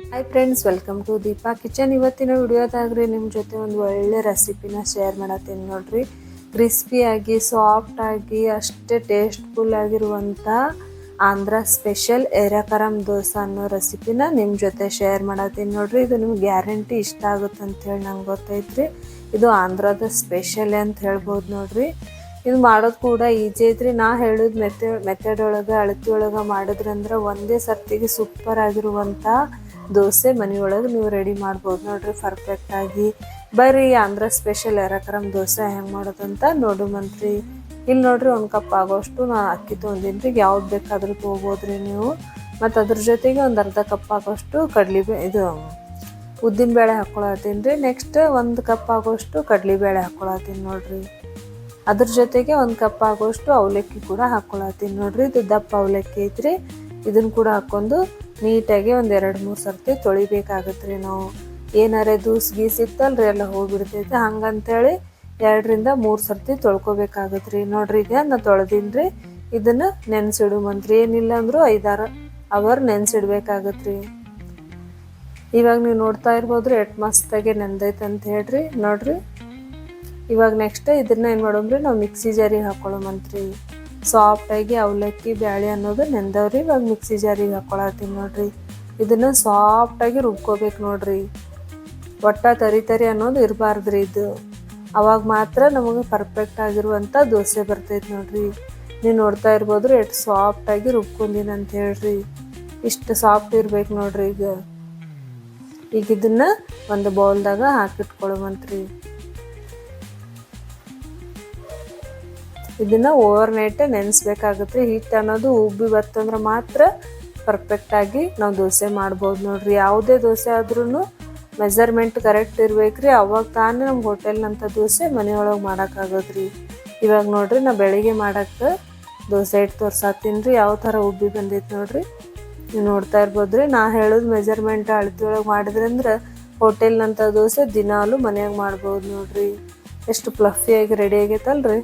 Hi friends welcome to Deepa kitchen ಇವತ್ತಿನ ವಿಡಿಯೋದಾಗ್ರಿ ನಿಮ್ಮ ಜೊತೆ ಒಂದು ಒಳ್ಳೆ ರೆಸಿಪಿನ ಶೇರ್ ಮಾಡತ್ತೀನಿ ನೋಡ್ರಿ. ಕ್ರಿಸ್ಪಿಯಾಗಿ ಸಾಫ್ಟ್ ಆಗಿ, ಅಷ್ಟೇ ಟೇಸ್ಟ್ಫುಲ್ ಆಗಿರುವಂಥ ಆಂಧ್ರ ಸ್ಪೆಷಲ್ ಎರಕರಂ ದೋಸೆ ಅನ್ನೋ ರೆಸಿಪಿನ ನಿಮ್ಮ ಜೊತೆ ಶೇರ್ ಮಾಡತ್ತೀನಿ ನೋಡ್ರಿ. ಇದು ನಿಮ್ಗೆ ಗ್ಯಾರಂಟಿ ಇಷ್ಟ ಆಗುತ್ತೆ ಅಂತ ಹೇಳಿ ನಂಗೆ ಗೊತ್ತೈತ್ರಿ. ಇದು ಆಂಧ್ರದ ಸ್ಪೆಷಲ್ ಅಂತ ಹೇಳ್ಬೋದು ನೋಡ್ರಿ. ಇದು ಮಾಡೋದು ಕೂಡ ಈಜಿ ಐತ್ರಿ. ನಾ ಹೇಳಿದ ಮೆಥಡ್ ಮೆಥಡ್ ಒಳಗೆ, ಅಳತಿ ಒಳಗೆ ಮಾಡಿದ್ರಂದ್ರೆ ಒಂದೇ ಸರ್ತಿಗೆ ಸೂಪರ್ ಆಗಿರುವಂಥ ದೋಸೆ ಮನೆಯೊಳಗೆ ನೀವು ರೆಡಿ ಮಾಡ್ಬೋದು. ನೋಡ್ರಿ ಪರ್ಫೆಕ್ಟ್ ಆಗಿ. ಬರ್ರಿ ಆಂಧ್ರ ಸ್ಪೆಷಲ್ ಎರಕರಂ ದೋಸೆ ಹೆಂಗೆ ಮಾಡೋದಂತ ನೋಡು ಮಂತ್ರಿ ಇಲ್ಲಿ ನೋಡ್ರಿ ಒಂದು ಕಪ್ ಆಗೋಷ್ಟು ನಾನು ಅಕ್ಕಿ ತೊಗೊಂಡಿನಿ ರೀ ಯಾವ್ದು ಬೇಕಾದ್ರೂ ತೊಗೋಬೋದ್ರಿ ನೀವು. ಮತ್ತು ಅದ್ರ ಜೊತೆಗೆ ಒಂದು ಅರ್ಧ ಕಪ್ ಆಗೋಷ್ಟು ಕಡ್ಲಿ ಬೇ ಇದು ಉದ್ದಿನಬೇಳೆ ಹಾಕ್ಕೊಳತ್ತೀನಿ ರೀ ನೆಕ್ಸ್ಟ್ ಒಂದು ಕಪ್ ಆಗೋಷ್ಟು ಕಡ್ಲಿಬೇಳೆ ಹಾಕ್ಕೊಳತ್ತೀನಿ ನೋಡ್ರಿ. ಅದ್ರ ಜೊತೆಗೆ ಒಂದು ಕಪ್ ಆಗೋಷ್ಟು ಅವಲಕ್ಕಿ ಕೂಡ ಹಾಕ್ಕೊಳತ್ತೀನಿ ನೋಡ್ರಿ. ಇದು ದಪ್ಪ ಅವಲಕ್ಕಿ ಐತ್ರಿ. ಇದನ್ನು ಕೂಡ ಹಾಕ್ಕೊಂಡು ನೀಟಾಗಿ ಒಂದು ಎರಡು ಮೂರು ಸರ್ತಿ ತೊಳಿಬೇಕಾಗತ್ತೆ ರೀ ನಾವು. ಏನಾರೇ ದೂಸ್ ಗೀಸ್ ಇತ್ತಲ್ರಿ ಎಲ್ಲ ಹೋಗಿಬಿಡ್ತೈತೆ. ಹಂಗಂತೇಳಿ ಎರಡರಿಂದ ಮೂರು ಸರ್ತಿ ತೊಳ್ಕೊಬೇಕಾಗತ್ತೆ ರೀ ನೋಡ್ರಿ ಈಗ ನಾ ತೊಳೆದೀನಿ ರೀ ಇದನ್ನು ನೆನೆಸಿಡು ಮಂತ್ರಿ. ಏನಿಲ್ಲ ಅಂದರೂ ಐದಾರು ಅವರ್ ನೆನೆಸಿಡ್ಬೇಕಾಗತ್ತೆ ರೀ ಇವಾಗ ನೀವು ನೋಡ್ತಾ ಇರ್ಬೋದ್ರಿ, ಎಟ್ ಮಸ್ತಾಗೆ ನೆಂದೈತೆ ಅಂತ ಹೇಳ್ರಿ. ನೋಡ್ರಿ. ಇವಾಗ ನೆಕ್ಸ್ಟ್ ಇದನ್ನ ಏನು ಮಾಡೋಮ್ರಿ, ನಾವು ಮಿಕ್ಸಿ ಜಾರಿಗೆ ಹಾಕೊಳ್ಳೋಮಂತ್ರಿ ಸಾಫ್ಟಾಗಿ ಅವಲಕ್ಕಿ, ಬ್ಯಾಳೆ ಅನ್ನೋದು ನೆಂದವ್ರಿ ಇವಾಗ ಮಿಕ್ಸಿ ಜಾರಿಗೆ ಹಾಕೊಳತ್ತೀನಿ ನೋಡ್ರಿ. ಇದನ್ನು ಸಾಫ್ಟಾಗಿ ರುಬ್ಕೋಬೇಕು ನೋಡ್ರಿ. ಒಟ್ಟ ತರಿ ತರಿ ಅನ್ನೋದು ಇರಬಾರ್ದ್ರಿ ಇದು. ಅವಾಗ ಮಾತ್ರ ನಮಗೆ ಪರ್ಫೆಕ್ಟ್ ಆಗಿರುವಂಥ ದೋಸೆ ಬರ್ತೈತೆ ನೋಡ್ರಿ. ನೀವು ನೋಡ್ತಾ ಇರ್ಬೋದ್ರಿ ಎಷ್ಟು ಸಾಫ್ಟಾಗಿ ರುಬ್ಕೊಂದಿನ ಅಂತ ಹೇಳ್ರಿ. ಇಷ್ಟು ಸಾಫ್ಟ್ ಇರ್ಬೇಕು ನೋಡ್ರಿ ಈಗ. ಈಗ ಇದನ್ನ ಒಂದು ಬೌಲ್ದಾಗ ಹಾಕಿಟ್ಕೊಳ್ಳುವಂತ್ರಿ ಇದನ್ನ ಓವರ್ ನೈಟ್ ನೆನೆಸ್ಬೇಕಾಗತ್ತೆ. ಹಿಟ್ಟು ಅನ್ನೋದು ಉಬ್ಬಿ ಬರ್ತಂದ್ರೆ ಮಾತ್ರ ಪರ್ಫೆಕ್ಟಾಗಿ ನಾವು ದೋಸೆ ಮಾಡ್ಬೋದು ನೋಡ್ರಿ. ಯಾವುದೇ ದೋಸೆ ಆದ್ರೂ ಮೆಜರ್ಮೆಂಟ್ ಕರೆಕ್ಟ್ ಇರ್ಬೇಕ್ರಿ. ಅವಾಗ ತಾನೇ ನಮ್ಮ ಹೋಟೆಲ್ನಂಥ ದೋಸೆ ಮನೆಯೊಳಗೆ ಮಾಡೋಕ್ಕಾಗೋದ್ರಿ. ಇವಾಗ ನೋಡ್ರಿ ನಾ ಬೆಳಿಗ್ಗೆ ಮಾಡೋಕ್ಕೆ ದೋಸೆ ಹಿಟ್ಟು ತೋರ್ಸಾತೀನಿ ರೀ. ಯಾವ ಥರ ಉಬ್ಬಿ ಬಂದೈತೆ ನೋಡ್ರಿ. ನೀವು ನೋಡ್ತಾ ಇರ್ಬೋದು ರೀ ನಾ ಹೇಳೋದು ಮೆಜರ್ಮೆಂಟ್ ಅಳತೆಯೊಳಗೆ ಮಾಡಿದ್ರಂದ್ರೆ ಹೋಟೆಲ್ನಂಥ ದೋಸೆ ದಿನಾಲು ಮನೆಯಾಗ ಮಾಡ್ಬೋದು ನೋಡ್ರಿ. ಎಷ್ಟು ಪ್ಲಫಿಯಾಗಿ ರೆಡಿ ಆಗೈತಲ್ರಿ.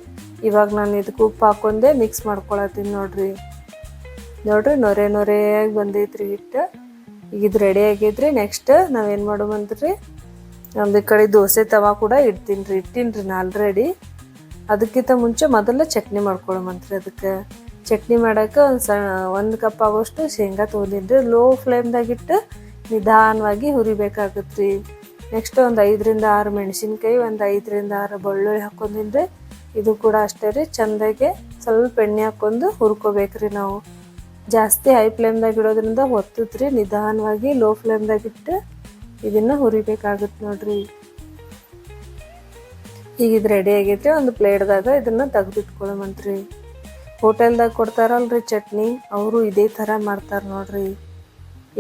ಇವಾಗ ನಾನು ಇದಕ್ಕೆ ಉಪ್ಪು ಹಾಕೊಂಡೆ ಮಿಕ್ಸ್ ಮಾಡ್ಕೊಳತ್ತೀನಿ ನೋಡ್ರಿ. ನೋಡ್ರಿ ನೊರೆ ನೊರೆಯಾಗಿ ಬಂದೈತ್ರಿ ಹಿಟ್ಟು. ಈಗ ಇದು ರೆಡಿ ಆಗಿದ್ರಿ ನೆಕ್ಸ್ಟ್ ನಾವೇನು ಮಾಡೋಮಂದ್ರಿ ಒಂದು ಈ ಕಡೆ ದೋಸೆ ತವಾ ಕೂಡ ಇಡ್ತೀನಿ ರೀ ಇಟ್ಟೀನಿ ರೀ ನಾ ಆಲ್ರೆಡಿ ಅದಕ್ಕಿಂತ ಮುಂಚೆ ಮೊದಲು ಚಟ್ನಿ ಮಾಡ್ಕೊಳಮಂತ್ರಿ ಅದಕ್ಕೆ. ಚಟ್ನಿ ಮಾಡೋಕೆ ಒಂದು ಸ, ಒಂದು ಕಪ್ ಆಗೋಷ್ಟು ಶೇಂಗಾ ತೊಗೊಂಡಿನಿ ಲೋ ಫ್ಲೇಮ್ದಾಗಿಟ್ಟು ನಿಧಾನವಾಗಿ ಹುರಿಬೇಕಾಗತ್ತೆ ರೀ ನೆಕ್ಸ್ಟ್ ಒಂದು ಐದರಿಂದ ಆರು ಮೆಣಸಿನ್ಕಾಯಿ, ಒಂದು ಐದರಿಂದ ಆರು ಬೆಳ್ಳುಳ್ಳಿ ಹಾಕೊಂಡಿನಿ ಇದು ಕೂಡ ಅಷ್ಟೇ ರೀ. ಚೆಂದಾಗೆ ಸ್ವಲ್ಪ ಎಣ್ಣೆ ಹಾಕ್ಕೊಂಡು ಹುರ್ಕೋಬೇಕ್ರಿ ನಾವು. ಜಾಸ್ತಿ ಹೈ ಫ್ಲೇಮ್ದಾಗ ಇಡೋದ್ರಿಂದ ಹೊತ್ತತ್ರಿ ನಿಧಾನವಾಗಿ ಲೋ ಫ್ಲೇಮ್ದಾಗ ಇಟ್ಟು ಇದನ್ನು ಹುರಿಬೇಕಾಗುತ್ತೆ ನೋಡ್ರಿ. ಈಗ ಇದು ರೆಡಿ ಆಗೈತೆ. ಒಂದು ಪ್ಲೇಟ್ದಾಗ ಇದನ್ನು ತೆಗೆದಿಟ್ಕೊಳ್ಳೋಮಂತ್ರಿ ಹೋಟೆಲ್ದಾಗ ಕೊಡ್ತಾರಲ್ರಿ ಚಟ್ನಿ. ಅವರು ಇದೇ ಥರ ಮಾಡ್ತಾರೆ ನೋಡ್ರಿ.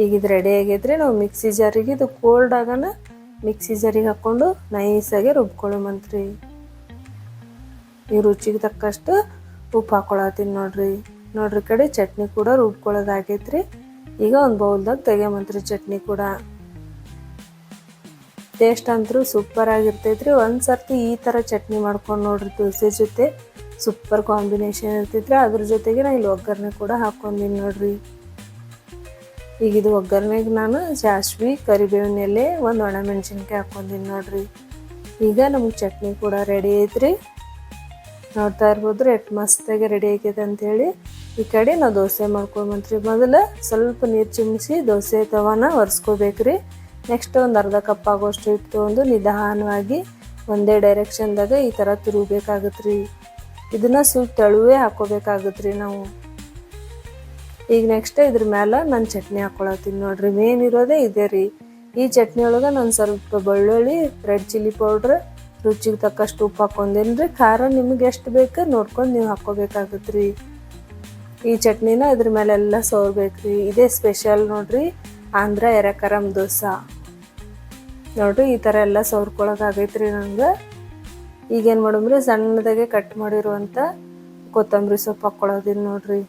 ಈಗ ಇದು ರೆಡಿ ಆಗೈತ್ರಿ ನಾವು ಮಿಕ್ಸಿ ಜಾರಿಗೆ ಇದು ಕೋಲ್ಡ್ ಆಗನ ಮಿಕ್ಸಿ ಜಾರಿಗೆ ಹಾಕ್ಕೊಂಡು ನೈಸಾಗಿ ರುಬ್ಕೊಳ್ಳೋಮಂತ್ರಿ ಈ ರುಚಿಗೆ ತಕ್ಕಷ್ಟು ಉಪ್ಪು ಹಾಕೊಳತ್ತೀನಿ ನೋಡ್ರಿ. ನೋಡ್ರಿ ಕಡೆ ಚಟ್ನಿ ಕೂಡ ರುಬ್ಕೊಳ್ಳೋದಾಗೈತ್ರಿ. ಈಗ ಒಂದು ಬೌಲ್ದಾಗ ತೆಗೆಯಮಂತ್ರಿ ಚಟ್ನಿ ಕೂಡ. ಟೇಸ್ಟ್ ಅಂತೂ ಸೂಪರ್ ಆಗಿರ್ತೈತ್ರಿ. ಒಂದು ಸರ್ತಿ ಈ ಥರ ಚಟ್ನಿ ಮಾಡ್ಕೊಂಡು ನೋಡ್ರಿ ದೋಸೆ ಜೊತೆ. ಸೂಪರ್ ಕಾಂಬಿನೇಷನ್ ಇರ್ತೈತ್ರಿ. ಅದ್ರ ಜೊತೆಗೆ ನಾನು ಇಲ್ಲಿ ಒಗ್ಗರಣೆ ಕೂಡ ಹಾಕ್ಕೊಂಡಿನಿ ನೋಡ್ರಿ. ಈಗ ಇದು ಒಗ್ಗರಣೆಗೆ ನಾನು ಸಾಸ್ವಿ ಕರಿಬೇವಿನ ಎಲೆ, ಒಂದು ಒಣಮೆಣ್ಸಿನ್ಕಾಯಿ ಹಾಕ್ಕೊಂಡಿನಿ ನೋಡ್ರಿ. ಈಗ ನಮ್ಗೆ ಚಟ್ನಿ ಕೂಡ ರೆಡಿ ಐತ್ರಿ. ನೋಡ್ತಾ ಇರ್ಬೋದು ಎಷ್ಟು ಮಸ್ತಾಗಿ ರೆಡಿ ಆಗಿದೆ ಅಂಥೇಳಿ ಈ ಕಡೆ ನಾವು ದೋಸೆ ಮಾಡ್ಕೊಂಬಂತ್ರಿ ಮೊದಲು ಸ್ವಲ್ಪ ನೀರು ಚಿಮ್ಮಿಸಿ ದೋಸೆ ತವಾನ ಒರೆಸ್ಕೋಬೇಕ್ರಿ. ನೆಕ್ಸ್ಟ್ ಒಂದು ಅರ್ಧ ಕಪ್ ಆಗೋಷ್ಟು ಹಿಟ್ಟು ಒಂದು ನಿಧಾನವಾಗಿ ಒಂದೇ ಡೈರೆಕ್ಷನ್ದಾಗ ಈ ಥರ ತಿರುಗಬೇಕಾಗತ್ತೆ ರೀ ಇದನ್ನು ಸ್ವಲ್ಪ ತೆಳುವೇ ಹಾಕೋಬೇಕಾಗತ್ತೆ ರೀ ನಾವು. ಈಗ ನೆಕ್ಸ್ಟ್ ಇದ್ರ ಮೇಲೆ ನಾನು ಚಟ್ನಿ ಹಾಕೊಳತ್ತೀನಿ ನೋಡ್ರಿ. ಮೇನ್ ಇರೋದೇ ಇದೆ ರೀ. ಈ ಚಟ್ನಿ ಒಳಗೆ ನಾನು ಸ್ವಲ್ಪ ಬೆಳ್ಳುಳ್ಳಿ ರೆಡ್ ಚಿಲ್ಲಿ ಪೌಡ್ರ್ ರುಚಿಗೆ ತಕ್ಕಷ್ಟು ಉಪ್ಪು ಹಾಕೊಂಡೇನ್ರಿ ಖಾರ ನಿಮ್ಗೆ ಎಷ್ಟು ಬೇಕು ನೋಡ್ಕೊಂಡು ನೀವು ಹಾಕ್ಕೋಬೇಕಾಗತ್ತೆ ರೀ ಈ ಚಟ್ನಿನ ಇದ್ರ ಮೇಲೆಲ್ಲ ಸೋರ್ಬೇಕ್ರಿ. ಇದೇ ಸ್ಪೆಷಲ್ ನೋಡ್ರಿ, ಆಂಧ್ರ ಎರಕರಂ ದೋಸೆ. ನೋಡ್ರಿ, ಈ ಥರ ಎಲ್ಲ ಸೋರ್ಕೊಳಕಾಗೈತ್ರಿ ನಂಗೆ. ಈಗೇನು ಮಾಡಮ್ರಿ, ಸಣ್ಣದಾಗೆ ಕಟ್ ಮಾಡಿರುವಂಥ ಕೊತ್ತಂಬರಿ ಸೊಪ್ಪು ಹಾಕ್ಕೊಳ್ಳೋದಿನ್ ನೋಡ್ರಿ.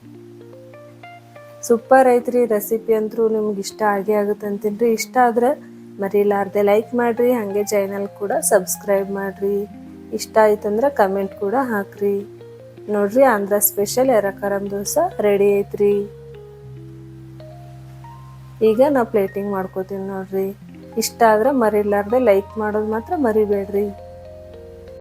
ಸೂಪರ್ ಐತ್ರಿ ರೆಸಿಪಿ ಅಂತೂ ನಿಮ್ಗೆ ಇಷ್ಟ ಆಗೇ ಆಗುತ್ತೆ ಅಂತೀನಿ ರೀ ಇಷ್ಟ ಆದ್ರೆ ಮರಿಲಾರ್ದೆ ಲೈಕ್ ಮಾಡಿರಿ, ಹಾಗೆ ಚಾನಲ್ ಕೂಡ ಸಬ್ಸ್ಕ್ರೈಬ್ ಮಾಡಿರಿ. ಇಷ್ಟ ಆಯ್ತಂದ್ರೆ ಕಮೆಂಟ್ ಕೂಡ ಹಾಕ್ರಿ. ನೋಡ್ರಿ ಆಂಧ್ರ ಸ್ಪೆಷಲ್ ಎರಕರಂ ದೋಸೆ ರೆಡಿ ಐತ್ರಿ. ಈಗ ನಾವು ಪ್ಲೇಟಿಂಗ್ ಮಾಡ್ಕೋತೀನಿ ನೋಡ್ರಿ. ಇಷ್ಟ ಆದ್ರೆ ಮರಿಲಾರ್ದೆ ಲೈಕ್ ಮಾಡೋದು ಮಾತ್ರ ಮರಿಬೇಡ್ರಿ.